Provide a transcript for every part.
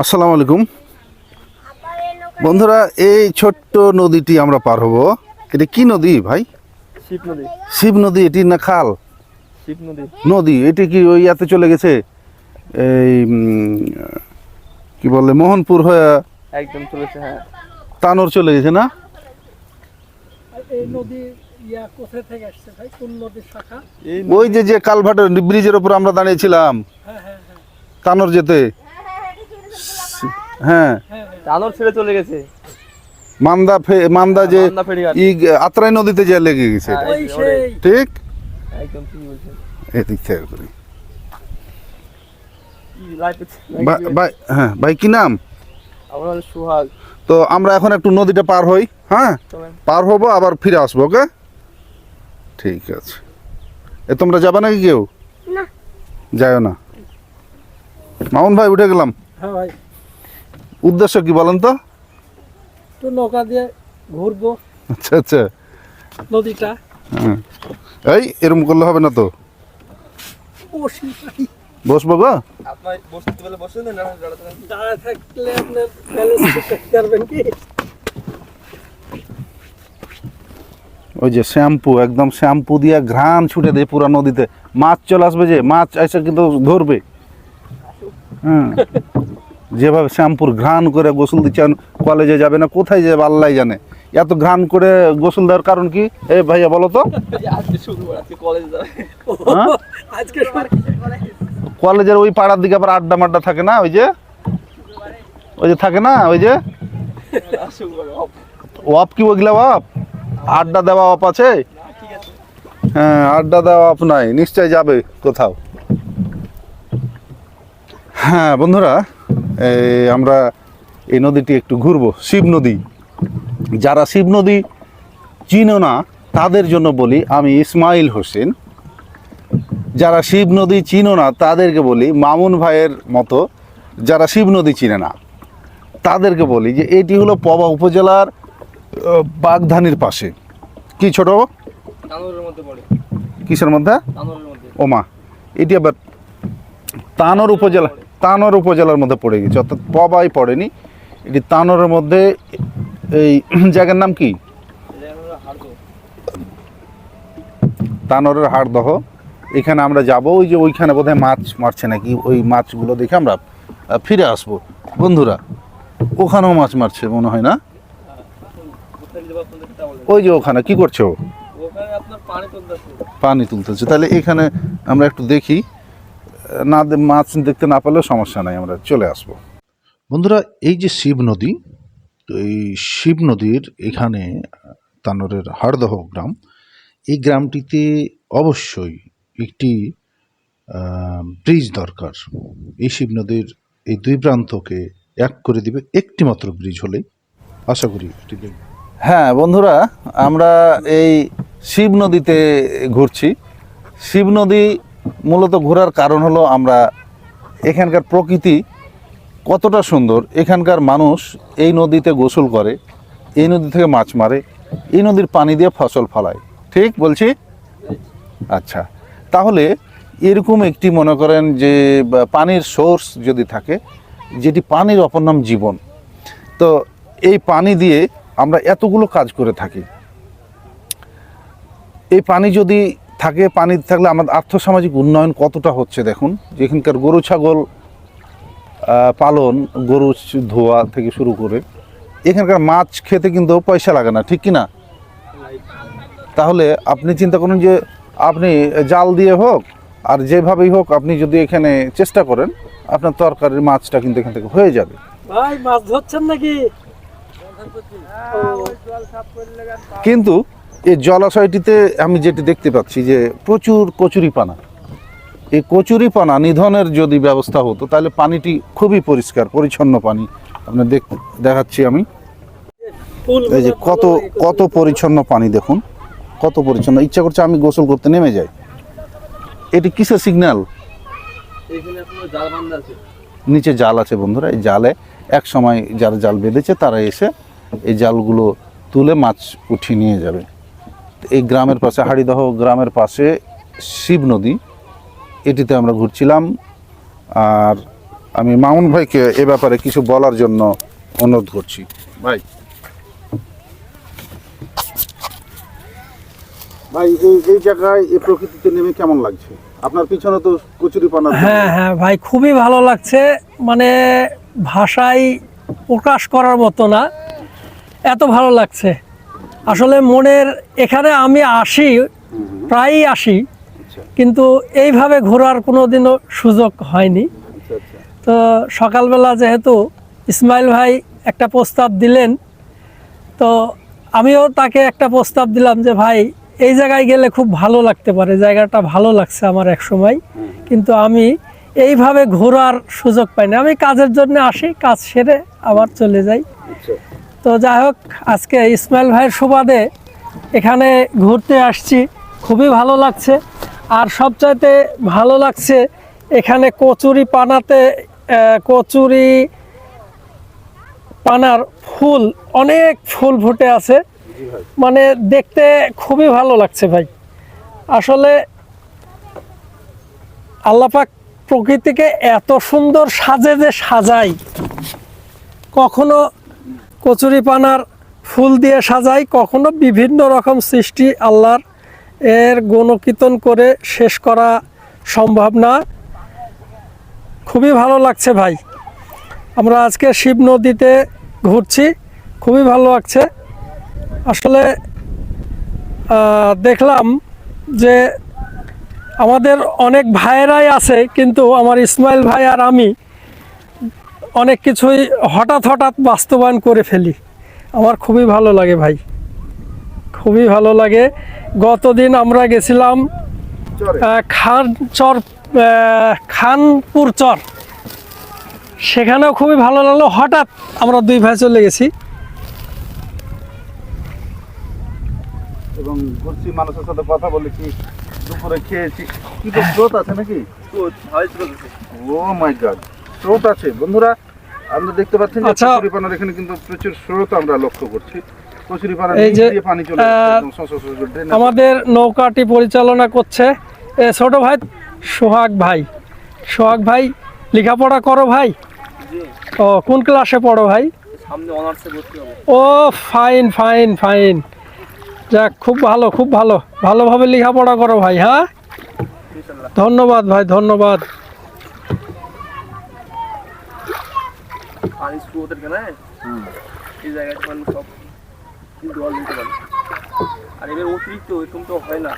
আসসালামু আলাইকুম। বন্ধুরা এই ছোট্ট নদীটি আমরা পার হব। এটা কি নদী ভাই? শিব নদী। শিব নদী এটি না খাল? শিব নদী। নদী এটি কি ওই ইয়াতে চলে গেছে? এই কি বলে মোহনপুর হয়ে একদম চলেছে হ্যাঁ। তানোর চলে গেছে না? এই নদী ইয়া কোথায় থেকে আসছে ভাই? কোন নদীর শাখা? এই ওই যে যে কালভাটের ব্রিজের উপর আমরা দাঁড়িয়েছিলাম। হ্যাঁ হ্যাঁ হ্যাঁ। তানোর যেতে। হ্যাঁ। হ্যাঁ হ্যাঁ ছেড়ে চলে গেছে। মান্দা ফে- মান্দা যে ই আত্রাই নদীতে যে লেগে গেছে। হ্যাঁ। ঠিক? একদম ঠিক বলছেন এদিক থেকে করি। ভাই হ্যাঁ ভাই কি নাম? সুহাগ। তো আমরা এখন একটু নদীটা পার হই হ্যাঁ? পার হব আবার ফিরে আসব ওকে? ঠিক আছে। এ তোমরা যাবে নাকি কেউ? না। যাও না। মামুন ভাই উঠে গেলাম। হ্যাঁ ভাই। উদ্দেশ্য কি বলেন তো? একটু নৌকা দিয়ে ঘুরবো। আচ্ছা আচ্ছা। নদীটা। হ্যাঁ। এই এরকম করলে হবে না তো? বসি ভাই। বসবো গো? আপনার বসতে বলে বসে না দাঁড়াতে থাকেন। দাঁড়ায় থাকলে আপনার ব্যালেন্স করতে পারবেন কি? ওই যে শ্যাম্পু একদম শ্যাম্পু দিয়ে ঘ্রাণ ছুটে দেয় পুরা নদীতে। মাছ চলে আসবে যে মাছ এসে কিন্তু ধরবে। হ্যাঁ যেভাবে শ্যাম্পুর ঘ্রাণ করে গোসল দিচ্ছেন কলেজে যাবে না কোথায় যাবে আল্লাহ জানে। এত ঘ্রাণ করে গোসল দেওয়ার কারণ কি? এই ভাইয়া বলো তো। হ্যাঁ? কলেজের ওই পাড়ার দিকে আবার আড্ডা মাড্ডা থাকে না ওই যে? ওই যে থাকে না ওই যে? অফ। কি ওইগুলা ওয়াপ? আড্ডা দেওয়া ওয়াপ আছে? হ্যাঁ আড্ডা দেওয়া ওয়াপ নাই নিশ্চয় যাবে কোথাও। হ্যাঁ বন্ধুরা আমরা এই নদীটি একটু ঘুরবো শিব নদী। যারা শিব নদী চিনো না তাদের জন্য বলি আমি ইসমাইল হোসেন। যারা শিব নদী চিনো না তাদেরকে বলি মামুন ভাইয়ের মতো যারা শিব নদী চিনে না তাদেরকে বলি যে এটি হলো পবা উপজেলার বাগধানির পাশে। কি ছোট? কিসের মধ্যে। ওমা এটি আবার তানোর উপজেলা। তানোর উপজেলার মধ্যে পড়ে গেছে অর্থাৎ পবাই পড়েনি। এটি তানোরের মধ্যে এই জায়গার নাম কি? তানোরের হাড়দহ। এখানে আমরা যাব ওই যে ওইখানে বোধহয় মাছ মারছে নাকি ওই মাছগুলো দেখে আমরা ফিরে আসব। বন্ধুরা ওখানেও মাছ মারছে মনে হয় না? ওই যে ওখানে কি করছ তুলতেছে। পানি তুলতেছে। তাহলে এখানে আমরা একটু দেখি। না মাছ দেখতে না পেলেও সমস্যা নাই আমরা চলে আসব। বন্ধুরা এই যে শিব নদী তো এই শিব নদীর এখানে তানোরের হাড়দহ গ্রাম এই গ্রামটিতে অবশ্যই একটি ব্রিজ দরকার। এই শিব নদীর এই দুই প্রান্তকে এক করে দিবে একটি মাত্র ব্রিজ হলেই। আশা করি এটি হ্যাঁ বন্ধুরা আমরা এই শিব নদীতে ঘুরছি। শিব নদী মূলত ঘোরার কারণ হলো আমরা এখানকার প্রকৃতি কতটা সুন্দর। এখানকার মানুষ এই নদীতে গোসল করে, এই নদী থেকে মাছ মারে, এই নদীর পানি দিয়ে ফসল ফলায়। ঠিক বলছি? আচ্ছা তাহলে এরকম একটি মনে করেন যে পানির সোর্স যদি থাকে, যেটি পানির অপর নাম জীবন। তো এই পানি দিয়ে আমরা এতগুলো কাজ করে থাকি। এই পানি যদি থাকে পানি থাকলে আমাদের আর্থসামাজিক উন্নয়ন কতটা হচ্ছে দেখুন। যেখানকার গরু ছাগল পালন গরু ধোয়া থেকে শুরু করে এখানকার মাছ খেতে কিন্তু পয়সা লাগে না ঠিক কি না? তাহলে আপনি চিন্তা করুন যে আপনি জাল দিয়ে হোক আর যেভাবেই হোক আপনি যদি এখানে চেষ্টা করেন আপনার তরকারির মাছটা কিন্তু এখান থেকে হয়ে যাবে। ভাই মাছ ধরছেন নাকি? কিন্তু এই জলাশয়টিতে আমি যেটি দেখতে পাচ্ছি যে প্রচুর কচুরিপানা। এই কচুরিপানা নিধনের যদি ব্যবস্থা হতো, তাহলে পানিটি খুবই পরিষ্কার, পরিচ্ছন্ন পানি আপনার দেখ, দেখাচ্ছি আমি। এই যে কত কত পরিচ্ছন্ন পানি দেখুন, কত পরিচ্ছন্ন। ইচ্ছা করছে আমি গোসল করতে নেমে যাই। এটি কিসের সিগন্যাল নিচে জাল আছে বন্ধুরা, এই জালে এক সময় যারা জাল বেঁধেছে, তারা এসে এই জালগুলো তুলে মাছ উঠিয়ে নিয়ে যাবে। এই গ্রামের পাশে হাড়িদহ গ্রামের পাশে শিব নদী। এটিতে আমরা ঘুরছিলাম। আর আমি মামুন ভাইকে এ ব্যাপারে কিছু বলার জন্য অনুরোধ করছি। ভাই। ভাই এই এই জায়গায় এই প্রকৃতিতে নেমে কেমন লাগছে? আপনার পিছনে তো কচুরি পানা হ্যাঁ হ্যাঁ ভাই খুবই ভালো লাগছে। মানে ভাষায় প্রকাশ করার মতো না। এত ভালো লাগছে। আসলে মনের এখানে আমি আসি প্রায়ই আসি আচ্ছা। কিন্তু এইভাবে ঘোরার কোনো দিনও সুযোগ হয়নি। আচ্ছা আচ্ছা। তো সকালবেলা যেহেতু ইসমাইল ভাই একটা প্রস্তাব দিলেন তো আমিও তাকে একটা প্রস্তাব দিলাম যে ভাই এই জায়গায় গেলে খুব ভালো লাগতে পারে জায়গাটা ভালো লাগছে আমার এক সময় কিন্তু আমি এইভাবে ঘোরার সুযোগ পাই না আমি কাজের জন্য আসি কাজ সেরে আবার চলে যাই। তো যাই হোক, আজকে ইসমাইল ভাইয়ের সুবাদে এখানে ঘুরতে আসছি। খুবই ভালো লাগছে। আর সবচাইতে ভালো লাগছে, এখানে কচুরি পানাতে কচুরি পানার ফুল, অনেক ফুল ফুটে আছে। মানে দেখতে খুবই ভালো লাগছে ভাই। আসলে আল্লাপাক প্রকৃতিকে এত সুন্দর সাজে যে সাজাই, কখনো কচুরি পানার ফুল দিয়ে সাজাই, কখনো বিভিন্ন রকম সৃষ্টি আল্লাহর এর গণকীর্তন করে শেষ করা সম্ভব না। খুবই ভালো লাগছে ভাই। আমরা আজকে শিব নদীতে ঘুরছি, খুবই ভালো লাগছে। আসলে দেখলাম যে আমাদের অনেক ভাইয়েরাই আছে, কিন্তু আমার ইসমাইল ভাই আর আমি অনেক কিছুই হঠাৎ হঠাৎ বাস্তবায়ন করে ফেলি। আমার খুবই ভালো লাগে ভাই। খুবই ভালো লাগে। গতদিন আমরা গেছিলাম খান চর খানপুর চর। সেখানেও খুবই ভালো লাগল। হঠাৎ আমরা দুই ভাই চলে গেছি। এবং ঘুরছি মানুষের সাথে কথা বলেছি দুপুরে খেয়েছি। কি তো স্রোত আছে নাকি? Oh my god. স্রোত আছে। বন্ধুরা আমরা দেখতে পাচ্ছেন যে আচ্ছা। কচুরি পানার এখানে কিন্তু প্রচুর স্রোত আমরা লক্ষ্য করছি। কচুরি পানার এই যে। আমাদের নৌকাটি পরিচালনা করছে এ ছোট ভাই সোহাগ ভাই। সোহাগ ভাই লেখাপড়া করো ভাই? ও কোন ক্লাসে পড়ো ভাই? সামনে অনার্সে ভর্তি হব। Oh fine fine fine. যাক খুব ভালো খুব ভালো। ভালোভাবে লেখাপড়া করো ভাই হ্যাঁ? ধন্যবাদ ভাই ধন্যবাদ। পানি স্রোতের এই জায়গায় মানুষ সব জল দিতে পারে আর এবার অতিরিক্ত এরকম তো হয় না।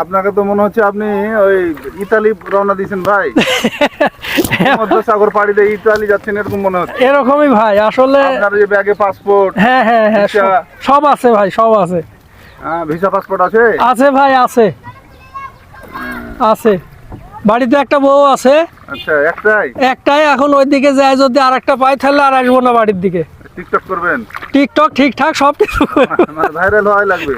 আপনাকে তো মনে হচ্ছে আপনি ওই ইতালি রওনা দিয়েছেন ভাই। সাগর পাড়ি দিয়ে ইতালি যাচ্ছেন এরকম মনে হচ্ছে। এরকমই ভাই আসলে আপনার যে ব্যাগে পাসপোর্ট হ্যাঁ হ্যাঁ হ্যাঁ সব- আছে ভাই সব আছে। হ্যাঁ ভিসা পাসপোর্ট আছে? আছে ভাই আছে। আছে। বাড়িতে একটা বউ আছে। আচ্ছা একটাই? একটাই এখন ওইদিকে যায় যদি আর একটা পাই তাহলে আর আসব না বাড়ির দিকে। টিকটক করবেন? টিকটক ঠিকঠাক সব কিছু। মানে ভাইরাল হওয়াই লাগবে।